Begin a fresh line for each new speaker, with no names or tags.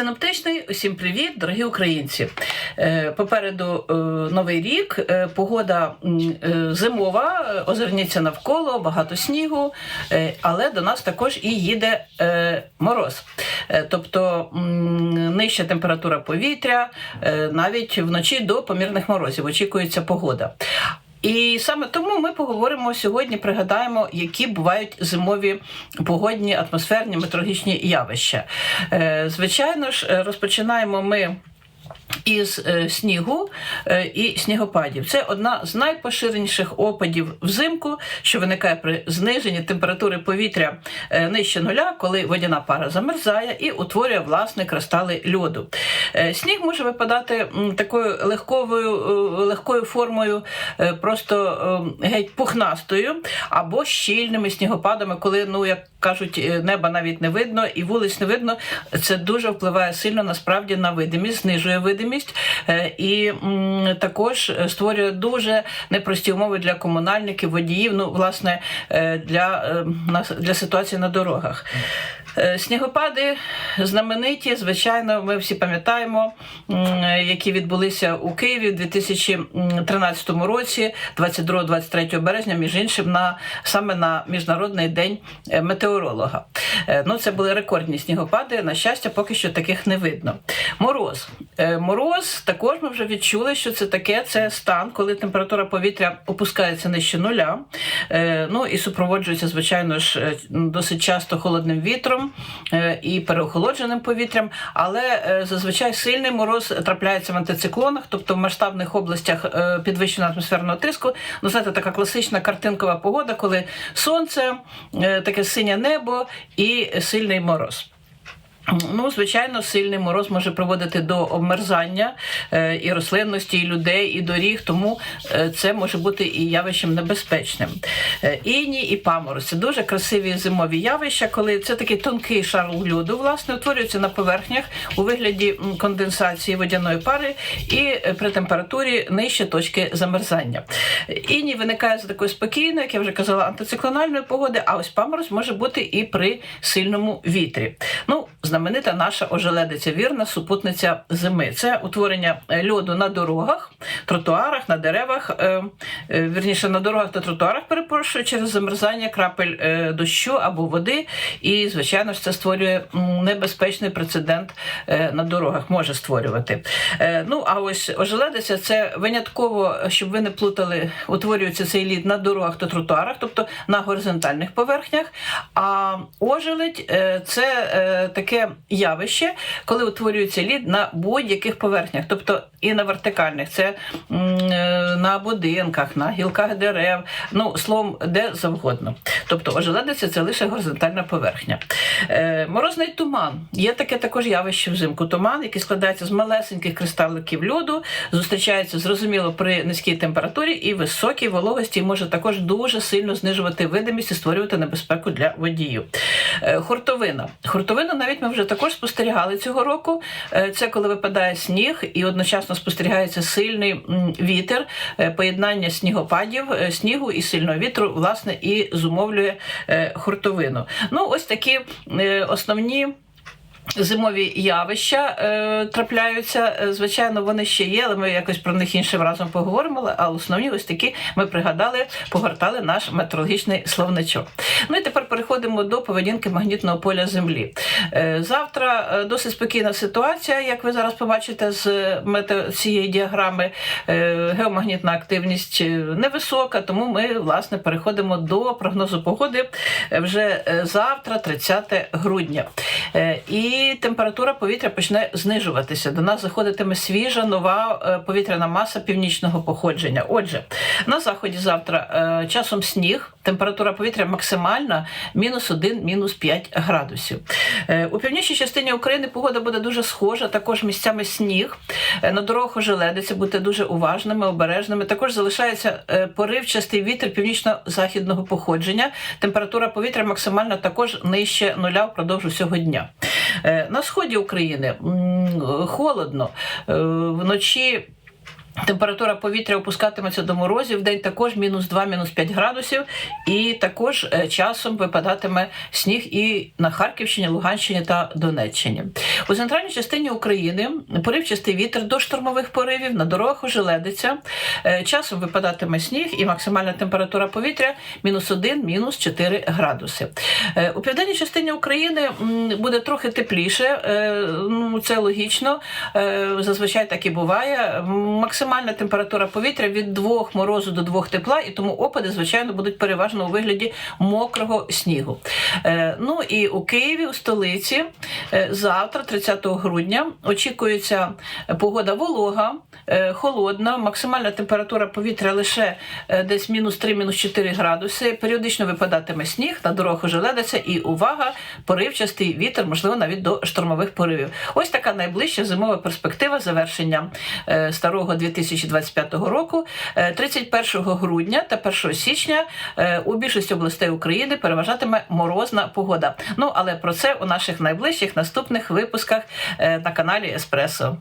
синоптичний, усім привіт, дорогі українці. Е, Попереду е, новий рік, е, погода зимова, озирніться навколо, багато снігу, але до нас також і їде мороз. Тобто нижча температура повітря, навіть вночі до помірних морозів очікується погода. І саме тому ми поговоримо сьогодні, пригадаємо, які бувають зимові погодні атмосферні метеорологічні явища. Е, Звичайно ж, е, розпочинаємо ми. Із е, снігу е, і снігопадів це одна з найпоширеніших опадів взимку, що виникає при зниженні температури повітря е, нижче нуля, коли водяна пара замерзає і утворює власне кристали льоду. Сніг може випадати такою легковою, легкою формою, просто геть пухнастою, або щільними снігопадами, коли, ну як кажуть, е, неба навіть не видно і вулиць не видно. Це дуже впливає сильно насправді на видимість, знижує видимість е, і також створює дуже непрості умови для комунальників, водіїв, ну власне е, для, е, для ситуації на дорогах. Е, Снігопади знамениті, звичайно, ми всі пам'ятаємо, які відбулися у Києві в 2013 році, 22-23 березня, між іншим, на саме на міжнародний день е, метеоролога. Е, Ну, це були рекордні снігопади. На щастя, поки що таких не видно. Мороз. Е, Мороз також ми вже відчули, що це таке. Це стан, коли температура повітря опускається нижче нуля. Е, Ну і супроводжується, звичайно ж, досить часто холодним вітром і переохолодженим повітрям. Але зазвичай сильний мороз трапляється в антициклонах, тобто в масштабних областях підвищеного атмосферного тиску. Ну, знаєте, така класична картинкова погода, коли сонце, таке синє небо і сильний мороз. Ну, звичайно, сильний мороз може приводити до обмерзання е, і рослинності, і людей, і доріг, тому е, це може бути і явищем небезпечним. Е, Іній і памороз це дуже красиві зимові явища, коли це такий тонкий шар льоду, власне, утворюється на поверхнях у вигляді конденсації водяної пари і е, при температурі нижче точки замерзання. Іній виникає з такої спокійної, як я вже казала, антициклональної погоди, а ось памороз може бути і при сильному вітрі. Ну, знаменита наша ожеледиця, вірна супутниця зими. Це утворення е, льоду на дорогах, тротуарах, на деревах, е, е, вірніше на дорогах та тротуарах, перепрошую, через замерзання крапель дощу або води. І, звичайно ж, це створює небезпечний прецедент на дорогах, може створювати. Ну, а ось ожеледиця це винятково, щоб ви не плутали, утворюється цей лід на дорогах та тротуарах, тобто на горизонтальних поверхнях. А ожеледь це е, явище, коли утворюється лід на будь-яких поверхнях, тобто і на вертикальних, це е, на будинках, на гілках дерев, ну словом, де завгодно. Тобто ожеледиця це лише горизонтальна поверхня. Е, Морозний туман. Є таке також явище взимку. Туман, який складається з малесеньких кристаликів льоду, зустрічається зрозуміло при низькій температурі і високій вологості, і може також дуже сильно знижувати видимість і створювати небезпеку для водіїв. Е, Хуртовина. Хуртовину навіть ми вже також спостерігали цього року. Е, Це коли випадає сніг і одночасно спостерігається сильний вітер, е, поєднання снігопадів, е, снігу і сильного вітру, власне, і зумовлює хуртовину. Ну, ось такі основні. Зимові явища е, трапляються. Е, Звичайно, вони ще є, але ми якось про них іншим разом поговоримо. Але- основні ось такі ми пригадали, погортали наш метеорологічний словничок. Ну і тепер переходимо до поведінки магнітного поля Землі. Е, завтра е, досить спокійна ситуація, як ви зараз побачите з мете- цієї діаграми. Е, геомагнітна активність е, невисока, тому ми власне переходимо до прогнозу погоди вже завтра, 30 грудня. Е, І температура повітря почне знижуватися. До нас заходитиме свіжа нова е, повітряна маса північного походження. Отже, на заході завтра е, часом сніг, температура повітря максимальна мінус 1, мінус 5 градусів. У північній частині України погода буде дуже схожа, також місцями сніг. На дорогах ожеледиться, будьте дуже уважними, обережними. Також залишається поривчастий вітер північно-західного походження. Температура повітря максимальна також нижче нуля впродовж усього дня. Е, На сході України холодно. Е, Вночі Температура повітря опускатиметься до морозів в день також мінус 2, мінус 5 градусів, і також е, часом випадатиме сніг і на Харківщині, Луганщині та Донеччині. У центральній частині України поривчастий вітер до штормових поривів на дорогах ожеледиться. Е, Часом випадатиме сніг і максимальна температура повітря мінус 1, мінус 4 градуси. Е, У південній частині України буде трохи тепліше. Ну це логічно. Зазвичай так і буває. Максимальна температура повітря від 2 морозу до 2 тепла, і тому опади, звичайно, будуть переважно у вигляді мокрого снігу. Е, Ну і у Києві, у столиці, е, завтра, 30 грудня, очікується погода волога, е, холодна, максимальна температура повітря лише десь мінус 3, мінус 4 градуси. Періодично випадатиме сніг, на дорогах ожеледиться і увага, поривчастий вітер, можливо, навіть до штормових поривів. Ось така найближча зимова перспектива завершення старого 2025 року. Е, 31 грудня та 1 січня е, у більшості областей України переважатиме морозна погода. Ну але про це у наших найближчих наступних випусках е, на каналі Еспресо.